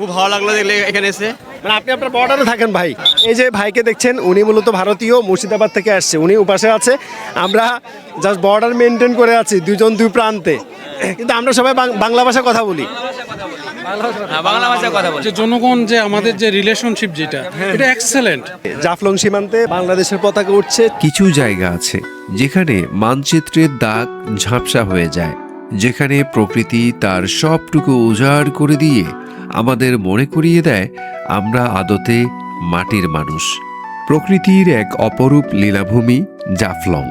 খুব ভালো লাগল দেখলে এখানে এসে। মানে আপনি আপনার বর্ডারে থাকেন ভাই। এই যে ভাইকে দেখছেন উনি মূলত ভারতীয় মুর্শিদাবাদ থেকে আসছে। উনি উপাসে আছে। আমরা জাস্ট বর্ডার মেনটেন করে আছি দুজন দুই প্রান্তে। কিন্তু আমরা সবাই বাং- বাংলা ভাষায় কথা বলি। হ্যাঁ, বাংলা ভাষায় কথা বলছি জনগণ যে আমাদের যে রিলেশনশিপ যেটা এটা এক্সেলেন্ট জাফলং সীমান্তে বাংলাদেশের পতাকা উঠছে। কিছু জায়গা আছে যেখানে মানচিত্রের দাগ ঝাপসা হয়ে যায়। যেখানে প্রকৃতি তার সবটুকু উজাড় করে দিয়ে আমাদের মনে করিয়ে দেয়, আমরা আদতে মাটির মানুষ। প্রকৃতির এক অপরূপ লীলাভূমি জাফলং।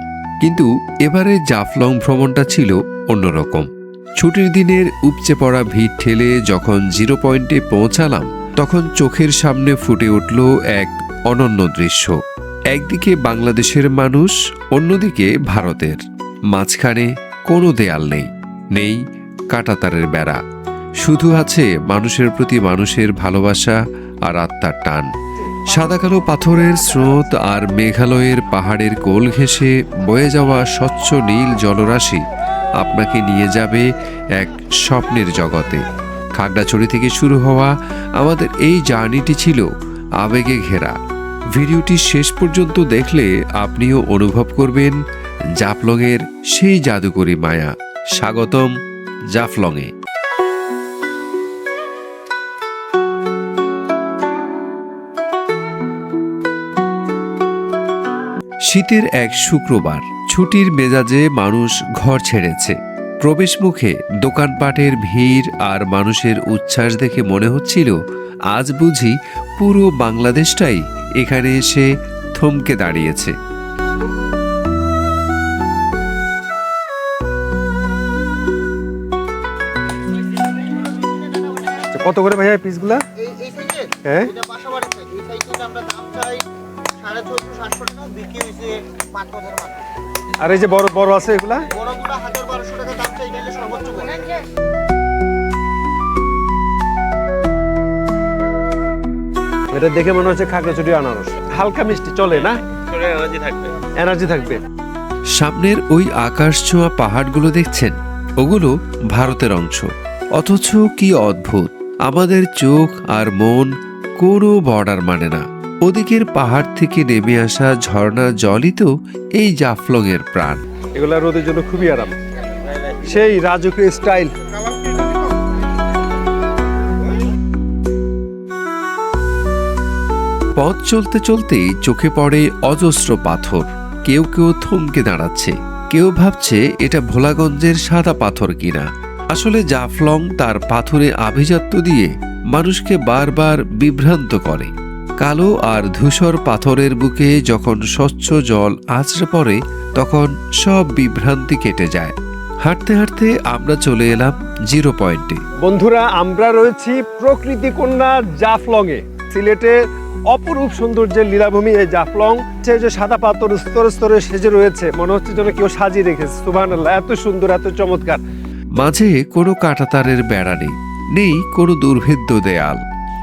কিন্তু এবারে জাফলং ভ্রমণটা ছিল অন্যরকম। ছুটির দিনের উপচে পড়া ভিড় ঠেলে যখন জিরো পয়েন্টে পৌঁছালাম, তখন চোখের সামনে ফুটে উঠল এক অনন্য দৃশ্য। একদিকে বাংলাদেশের মানুষ, অন্যদিকে ভারতের। মাঝখানে কোনো দেয়াল নেই নেই কাটাতারের বেড়া। শুধু আছে মানুষের প্রতি মানুষের ভালোবাসা আর আত্মার টান। সাদা কালো পাথরের স্রোত আর মেঘালয়ের পাহাড়ের কোল ঘেঁষে বয়ে যাওয়া স্বচ্ছ নীল জলরাশি আপনাকে নিয়ে যাবে এক স্বপ্নের জগতে। খাগড়াছড়ি থেকে শুরু হওয়া আমাদের এই জার্নিটি ছিল আবেগে ঘেরা। ভিডিওটি শেষ পর্যন্ত দেখলে আপনিও অনুভব করবেন জাফলংয়ের সেই জাদুকরী মায়া। স্বাগতম জাফলংয়ে। শীতের এক শুক্রবার ছুটির মেজাজে মানুষ ঘর ছেড়েছে। প্রবেশ মুখে দোকানপাটের ভিড় আর মানুষের উচ্ছ্বাস দেখে মনে হচ্ছিল আজ বুঝি পুরো বাংলাদেশটাই এখানে এসে থমকে দাঁড়িয়েছে। কত করে ভাইয়া পিসগুলা এই এই সাইজের হ্যাঁ? আর এই যে বড় বড় আছে এগুলা? বড়গুলো হাজার বারোশো টাকা দাম চাই এটা সর্বোচ্চ এটা দেখে মনে হচ্ছে খাগড়াছড়ি আনারস। হালকা মিষ্টি চলে না? থাকবে। এনার্জি থাকবে। সামনের ওই আকাশ ছোঁয়া পাহাড়গুলো দেখছেন? ওগুলো ভারতের অংশ। অথচ কি অদ্ভুত! আমাদের চোখ আর মন কোনো বর্ডার মানে না। ওদিকের পাহাড় থেকে নেমে আসা ঝর্ণার জলই তো এই জাফলং এর প্রাণ। এগুলা রোদের জন্য খুবই আরাম। সেই রাজকীয় স্টাইল। পথ চলতে চলতেই চোখে পড়ে অজস্র পাথর। কেউ কেউ থমকে দাঁড়াচ্ছে। কেউ ভাবছে এটা ভোলাগঞ্জের সাদা পাথর কিনা। আসলে জাফলং তার পাথরে আভিজাত্য দিয়ে মানুষকে বারবার বিভ্রান্ত করে। কালো আর ধূসর পাথরের বুকে যখন স্বচ্ছ জল আছড়ে পড়ে তখন সব বিভ্রান্তি কেটে যায়। হাঁটতে হাঁটতে আমরা চলে এলাম জিরো পয়েন্টে। বন্ধুরা আমরা রয়েছি প্রকৃতি কন্যা জাফলং এ সিলেটে অপরূপ সৌন্দর্যের লীলাভূমি এই জাফলং। সে যে সাদা পাথর স্তরে স্তরে সেজে রয়েছে মনে হচ্ছে যেন কেউ সাজিয়ে রেখেছে। সুবাহ এত সুন্দর এত চমৎকার। মাঝে কোনো কাঁটাতারের বেড়া নেই নেই কোনো দুর্ভেদ্য দেয়াল।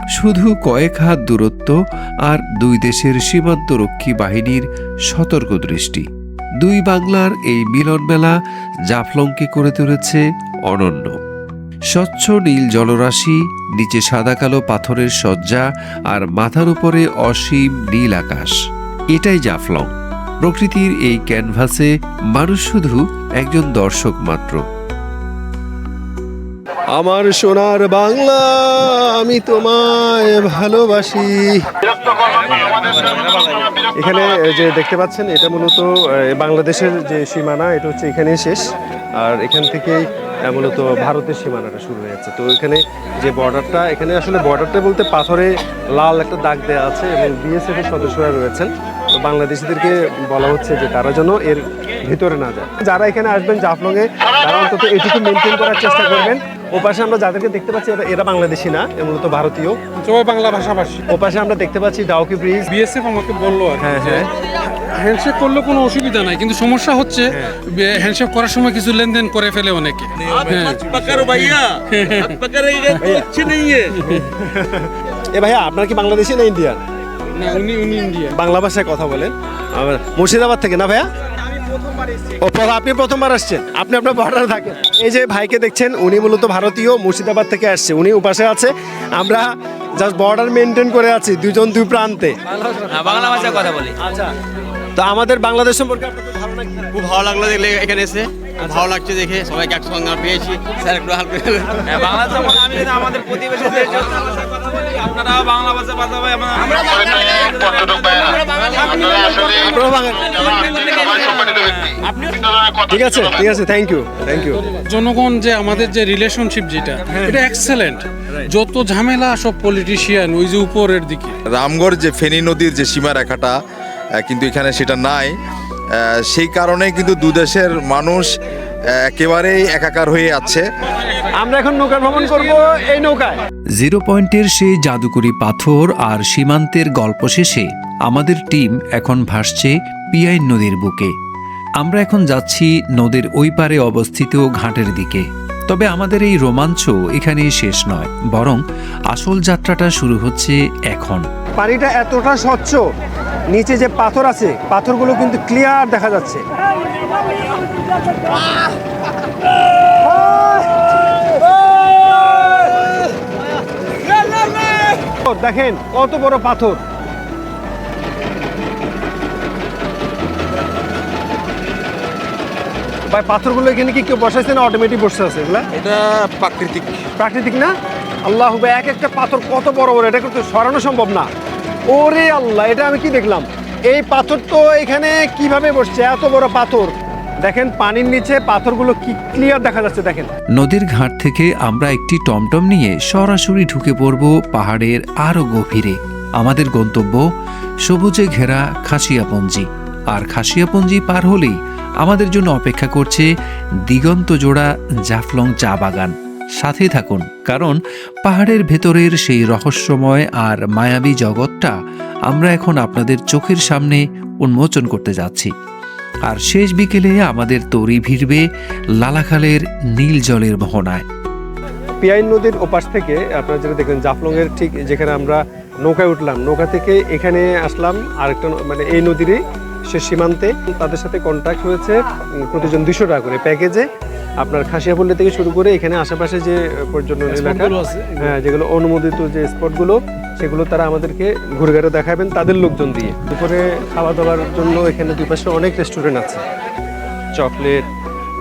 শুধু কয়েক হাত দূরত্ব আর দুই দেশের সীমান্তরক্ষী বাহিনীর সতর্ক দৃষ্টি। দুই বাংলার এই মিলন মেলা জাফলংকে করে তুলেছে অনন্য। স্বচ্ছ নীল জলরাশি, নিচে সাদা কালো পাথরের সজ্জা আর মাথার উপরে অসীম নীল আকাশ। এটাই জাফলং। প্রকৃতির এই ক্যানভাসে মানুষ শুধু একজন দর্শক মাত্র। আমার সোনার বাংলা, আমি তোমায় ভালোবাসি। এখানে যে দেখতে পাচ্ছেন, এটা মূলত বাংলাদেশের যে সীমানা, এটা হচ্ছে এখানে শেষ। আর এখান থেকেই মূলত ভারতের সীমানাটা শুরু হয়েছে তো এখানে যে বর্ডারটা, এখানে আসলে বর্ডারটা বলতে পাথরে লাল একটা দাগ দেওয়া আছে এবং বিএসএফ এর সদস্যরা রয়েছেন। তো বাংলাদেশিদেরকে বলা হচ্ছে যে তারা যেন এর ভিতরে না যায়। যারা এখানে আসবেন জাফলংয়ে, তারা অন্তত এটুকু মেনটেন করার চেষ্টা করবেন। ওপাশে আমরা যাদেরকে দেখতে পাচ্ছি এরা বাংলাদেশি না মূলত ভারতীয়। সবাই বাংলা ভাষাভাষী। ওপাশে আমরা দেখতে পাচ্ছি ডাউকি ব্রিজ বিএসএফ আমাকে বলল হ্যাঁ হ্যাঁ। হ্যান্ডশেক করলে কোনো অসুবিধা নাই কিন্তু সমস্যা হচ্ছে হ্যান্ডশেক করার সময় কিছু লেনদেন করে ফেলে অনেকে। হ্যাঁ। এ ভাইয়া আপনার কি বাংলাদেশি না ইন্ডিয়ান? উনি উনি বাংলা ভাষায় কথা বলেন। মুর্শিদাবাদ থেকে না ভাইয়া? ও আপনি প্রথমবার আসছেন? আপনি আপনার বর্ডার থাকেন। এই যে ভাইকে দেখছেন উনি মূলত ভারতীয় মুর্শিদাবাদ থেকে আসছে। উনি উপাসে আছে। আমরা জাস্ট বর্ডার মেনটেন করে আছি দুজন দুই প্রান্তে। বাংলা ভাষায় কথা বলি। আচ্ছা। তো আমাদের বাংলাদেশ সম্পর্কে আপনাদের ধারণা খুব ভালো লাগল এখানে এসে। ভালো লাগছে দেখে সবাইকে একসঙ্গে আমরা পেয়েছি। স্যার একটু হালকা হ্যাঁ, বাংলা আমি আমাদের প্রতিবেশীদের জন্য আপনারাও বাংলা ভাষা কথা আমরা ঠিক আছে ঠিক আছে থ্যাংক ইউ থ্যাংক ইউ জনগণ যে আমাদের যে রিলেশনশিপ যেটা এটা এক্সেলেন্ট যত ঝামেলা সব পলিটিশিয়ান ওই যে উপরের দিকে। রামগড় যে ফেনী নদীর যে সীমারেখাটা কিন্তু এখানে সেটা নাই। সেই কারণে কিন্তু দুদেশের মানুষ একেবারেই একাকার হয়ে আছে আমরা এখন নৌকা ভ্রমণ করব এই নৌকায়। জিরো পয়েন্টের সেই জাদুকরি পাথর আর সীমান্তের গল্প শেষে আমাদের টিম এখন ভাসছে পিয়াই নদীর বুকে। আমরা এখন যাচ্ছি নদীর ওই পারে অবস্থিত ঘাটের দিকে। তবে আমাদের এই রোমাঞ্চ এখানেই শেষ নয় বরং আসল যাত্রাটা শুরু হচ্ছে এখন। পানিটা এতটা স্বচ্ছ নিচে যে পাথর আছে পাথরগুলো কিন্তু ক্লিয়ার দেখা যাচ্ছে। দেখেন কত বড় পাথর। ভাই পাথরগুলো এখানে কি কেউ বসাইছে না অটোমেটিক বসে আছে? এগুলা এটা প্রাকৃতিক। প্রাকৃতিক না? আল্লাহ এক একটা পাথর কত বড় বড় এটা কিন্তু সরানো সম্ভব না। ওরে আল্লাহ, এটা আমি কি দেখলাম? এই পাথর তো এখানে কীভাবে বসছে? এত বড় পাথর। দেখেন, পানির নিচে পাথরগুলো কি ক্লিয়ার দেখা যাচ্ছে, দেখেন। নদীর ঘাট থেকে আমরা একটি টমটম নিয়ে সরাসরি ঢুকে পড়ব পাহাড়ের আরও গভীরে। আমাদের গন্তব্য সবুজে ঘেরা খাসিয়াপঞ্জি। আর খাসিয়াপঞ্জি পার হলেই আমাদের জন্য অপেক্ষা করছে দিগন্ত জোড়া জাফলং চা বাগান। সাথে থাকুন, কারণ পাহাড়ের ভেতরের সেই রহস্যময় আর মায়াবী জগৎটা আমরা এখন আপনাদের চোখের সামনে উন্মোচন করতে যাচ্ছি। আর শেষ বিকেলে আমাদের তরি ভিড়বে লালাখালের নীল জলের মোহনায়। পিয়াইন নদীর ওপাশ থেকে আপনারা যেটা দেখলেন, জাফলংয়ের ঠিক যেখানে আমরা নৌকায় উঠলাম, নৌকা থেকে এখানে আসলাম, আরেকটা মানে এই নদীরই সে সীমান্তে তাদের সাথে কন্ট্যাক্ট হয়েছে প্রতিজন দুশো টাকা করে প্যাকেজে আপনার খাসিয়াপল্লি থেকে শুরু করে এখানে আশেপাশে যে পর্যটন এলাকা আছে, হ্যাঁ যেগুলো অনুমোদিত যে স্পটগুলো সেগুলো তারা আমাদেরকে ঘুরে ঘুরে দেখাবেন তাদের লোকজন দিয়ে। দুপুরে খাওয়া দাওয়ার জন্য এখানে দুই পাশে অনেক রেস্টুরেন্ট আছে। Chocolate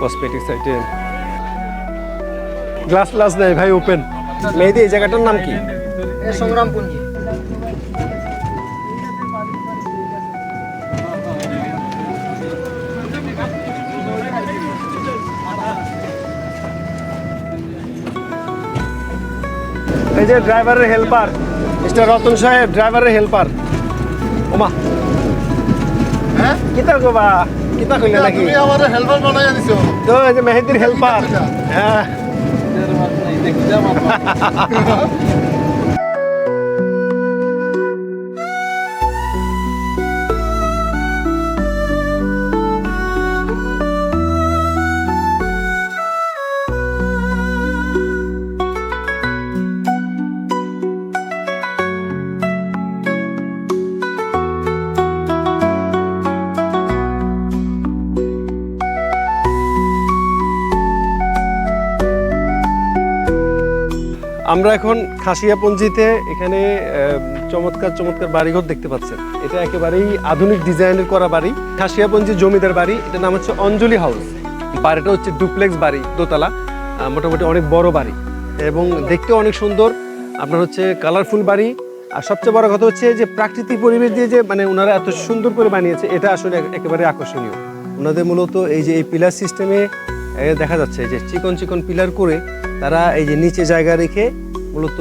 cosmetics item glass glass নেই ভাই ওপেন মেহেদি এই জায়গাটার নাম কি? সংগ্রাম এই যে ড্রাইভারের হেল্পার মিস্টার রতন সাহেব ড্রাইভারের হেল্পার ওমা। হ্যাঁ? কিতা গোবা কিতা কইলে নাকি? তুমি আমার হেল্পার বানাইয়া দিছো তো এই যে মেহেদির হেল্পার হ্যাঁ। আমরা এখন খাসিয়াপঞ্জিতে এখানে চমৎকার চমৎকার বাড়িঘর দেখতে পাচ্ছেন। এটা একেবারেই আধুনিক ডিজাইনের করা বাড়ি। খাসিয়াপঞ্জি জমিদার বাড়ি, এটার নাম হচ্ছে অঞ্জলি হাউস। বাড়িটা হচ্ছে ডুপ্লেক্স বাড়ি, দোতলা মোটামুটি অনেক বড় বাড়ি। এবং দেখতে অনেক সুন্দর, আপনার হচ্ছে কালারফুল বাড়ি। আর সবচেয়ে বড় কথা হচ্ছে যে প্রাকৃতিক পরিবেশ দিয়ে যে মানে ওনারা এত সুন্দর করে বানিয়েছে, এটা আসলে একেবারে আকর্ষণীয়। ওনাদের মূলত এই যে, এই পিলার সিস্টেমে দেখা যাচ্ছে যে, চিকন চিকন পিলার করে তারা এই যে, নিচে জায়গা রেখে মূলত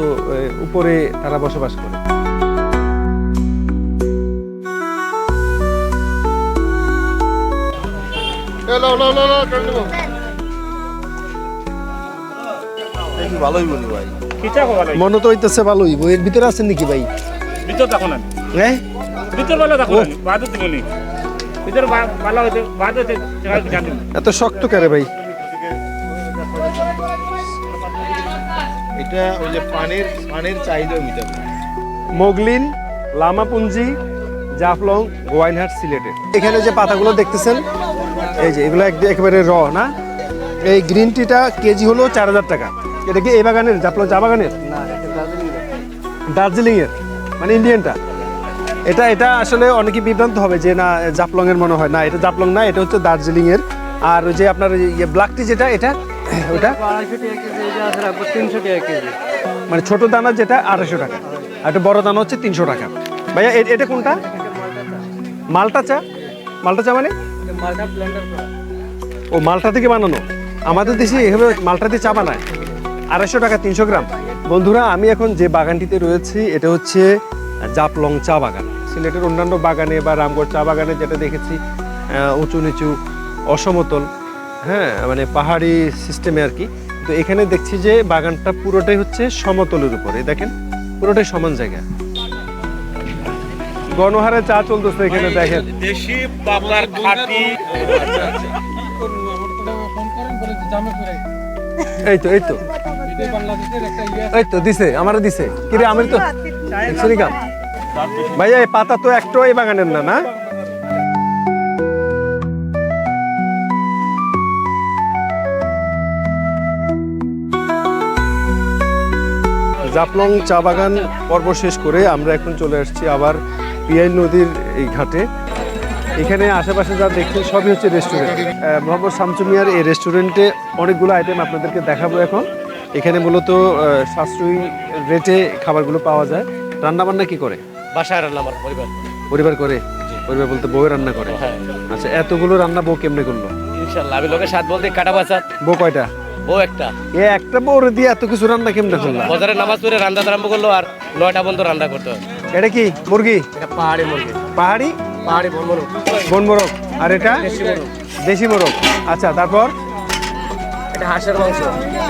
উপরে তারা বসবাস করে। ভালোই বলি ভাই। মনে তো হইতেছে ভালোই। বইয়ের ভিতরে আছেন নাকি ভাই? ভিতর দেখো না। হ্যাঁ? ভিতর ভালো দেখো না। বাদত বলি। ভিতর ভালো হইতে বাদত এত শক্ত করে ভাই? এটা ওই যে পানির পানির চাহিদা মিটাবে। মোগলিন লামাপুঞ্জি জাফলং গোয়াইনহাট সিলেটে। এখানে যে পাতাগুলো দেখতেছেন এই যে এগুলো একদম একেবারে র না? এই গ্রিন টিটা কেজি হলো চার হাজার টাকা। এটা কি এই বাগানের জাফলং চা বাগানের? দার্জিলিং এর মানে ইন্ডিয়ানটা। এটা এটা আসলে অনেকে বিভ্রান্ত হবে যে না জাপলং এর মনে হয়। না এটা জাপলং না এটা হচ্ছে দার্জিলিং এর আর ওই যে আপনার ইয়ে ব্ল্যাক টি যেটা এটা ওটা? মানে ছোট দানা যেটা আড়াইশো টাকা আর একটা বড় দানা হচ্ছে তিনশো টাকা। ভাইয়া এটা কোনটা? মালটা চা? মালটা চা মানে? ও মালটা থেকে বানানো। আমাদের দেশে এভাবে মালটা দিয়ে চা বানায়। আড়াইশো টাকা তিনশো গ্রাম। বন্ধুরা আমি এখন যে বাগানটিতে রয়েছি এটা হচ্ছে জাপলং চা বাগান। সিলেটের অন্যান্য বাগানে বা রামগড় চা বাগানে যেটা দেখেছি উঁচু নিচু অসমতল। হ্যাঁ মানে পাহাড়ি সিস্টেমে আর কি। তো এখানে দেখছি যে বাগানটা পুরোটাই হচ্ছে সমতলের উপরে দেখেন? পুরোটাই সমান জায়গা। গণহারে চা চলতেছে এখানে দেখেন। দেশি বাবার খাঁটি। এই তো এই তো। এই তো দিছে আমারও দিছে। কিরে আমি তো ভাইয়া এই পাতা তো একটাও এই বাগানের না না জাপলং চা বাগান পর্ব শেষ করে আমরা এখন চলে আসছি আবার পিয়াই নদীর এই ঘাটে। এখানে আশেপাশে যা দেখছেন সবই হচ্ছে রেস্টুরেন্ট মোহাম্মদ শামসু মিয়ার এই রেস্টুরেন্টে অনেকগুলো আইটেম আপনাদেরকে দেখাবো এখন। এখানে মূলত সাশ্রয়ী রেটে খাবারগুলো পাওয়া যায়। রান্না বান্না কি করে? বাসায় রান্না আমার পরিবার। পরিবার করে? পরিবার বলতে বউ রান্না করে। হ্যাঁ। আচ্ছা এতগুলো রান্না বউ কেমনে করল? ইনশাল্লাহ আমি লোকের সাথ বলতে কাটা বাসা বউ কয়টা? বউ একটা। এ একটা বউরে দিয়ে এত কিছু রান্না কেমনে করলাম বাজারে নামাজ পড়ে রান্না আরম্ভ করল আর নয়টা বন্ধ রান্না করতে হয় এটা কি মুরগি? এটা পাহাড়ি মুরগি। পাহাড়ি? পাহাড়ি বন মোরগ। আর এটা? দেশি মোরগ। আচ্ছা তারপর? এটা হাঁসের মাংস।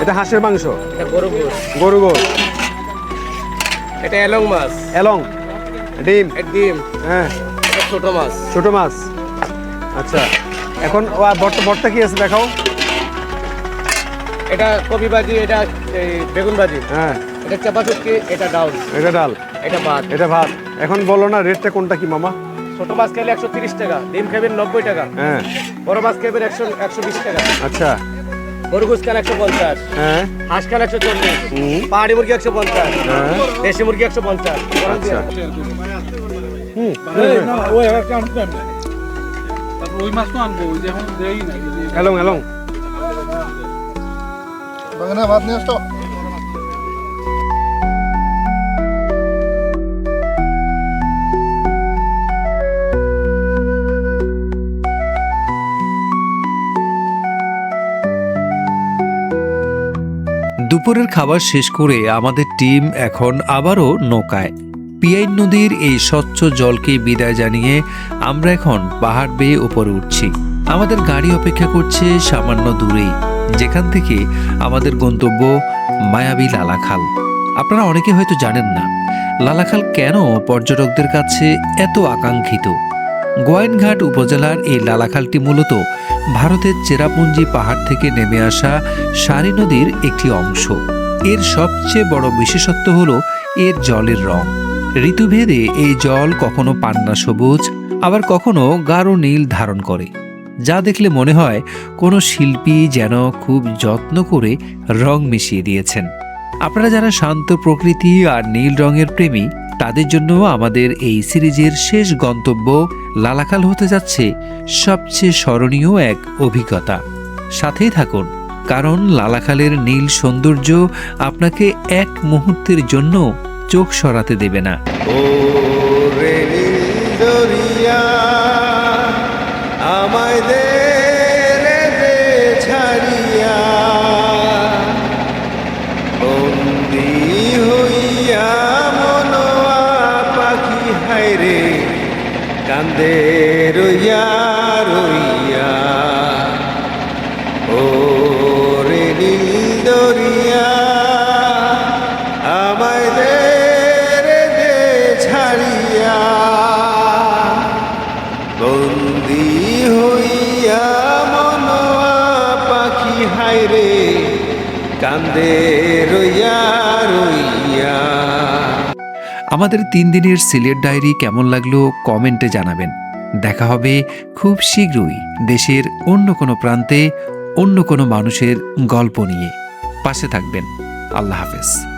এটা হাঁসের মাংস। এটা গরু গোস গরু এটা এলং মাছ। এলং। ডিম। ডিম। হ্যাঁ। ছোট মাছ। ছোট মাছ। আচ্ছা। এখন ও ভর্তা কি আছে দেখাও? এটা কবি ভাজি এটা এই বেগুন ভাজি। হ্যাঁ। এটা চাপা চুটকি এটা ডাল। এটা ডাল। এটা ভাত। এটা ভাত। এখন বলো না রেটটা কোনটা কি মামা? ছোট মাছ খেলে একশো তিরিশ টাকা ডিম খাবেন নব্বই টাকা। হ্যাঁ। বড় মাছ খাবেন একশো একশো বিশ টাকা। আচ্ছা। গরু ঘুষ খান একশো পঞ্চাশ। হ্যাঁ। হাঁস খান একশো চল্লিশ। পাহাড়ি মুরগি একশো পঞ্চাশ। হ্যাঁ। দেশি মুরগি একশো পঞ্চাশ। আচ্ছা। হুম। ওই মাছ তো আনব ওই যে এখন দেই না এলং এলং। বাগানে ভাত নিয়ে আসতো। দুপুরের খাবার শেষ করে আমাদের টিম এখন আবারও নৌকায়। পিয়াই নদীর এই স্বচ্ছ জলকে বিদায় জানিয়ে আমরা এখন পাহাড় বেয়ে উপরে উঠছি। আমাদের গাড়ি অপেক্ষা করছে সামান্য দূরেই। যেখান থেকে আমাদের গন্তব্য মায়াবী লালাখাল। আপনারা অনেকে হয়তো জানেন না, লালাখাল কেন পর্যটকদের কাছে এত আকাঙ্ক্ষিত? গোয়াইনঘাট উপজেলার এই লালাখালটি মূলত ভারতের চেরাপুঞ্জি পাহাড় থেকে নেমে আসা সারি নদীর একটি অংশ। এর সবচেয়ে বড় বিশেষত্ব হল এর জলের রং। ঋতুভেদে এই জল কখনো পান্না সবুজ, আবার কখনো গাঢ় নীল ধারণ করে। যা দেখলে মনে হয় কোনো শিল্পী যেন খুব যত্ন করে রং মিশিয়ে দিয়েছেন। আপনারা যারা শান্ত প্রকৃতি আর নীল রঙের প্রেমী, তাদের জন্য আমাদের এই সিরিজের শেষ গন্তব্য লালাকাল হতে যাচ্ছে সবচেয়ে স্মরণীয় এক অভিজ্ঞতা। সাথেই থাকুন, কারণ লালাখালের নীল সৌন্দর্য আপনাকে এক মুহূর্তের জন্য চোখ সরাতে দেবে না। ও কান্দে আমাদের তিন দিনের সিলেট ডায়েরি কেমন লাগল কমেন্টে জানাবেন। দেখা হবে খুব শীঘ্রই দেশের অন্য কোনো প্রান্তে, অন্য কোনো মানুষের গল্প নিয়ে। পাশে থাকবেন। আল্লাহ হাফেজ।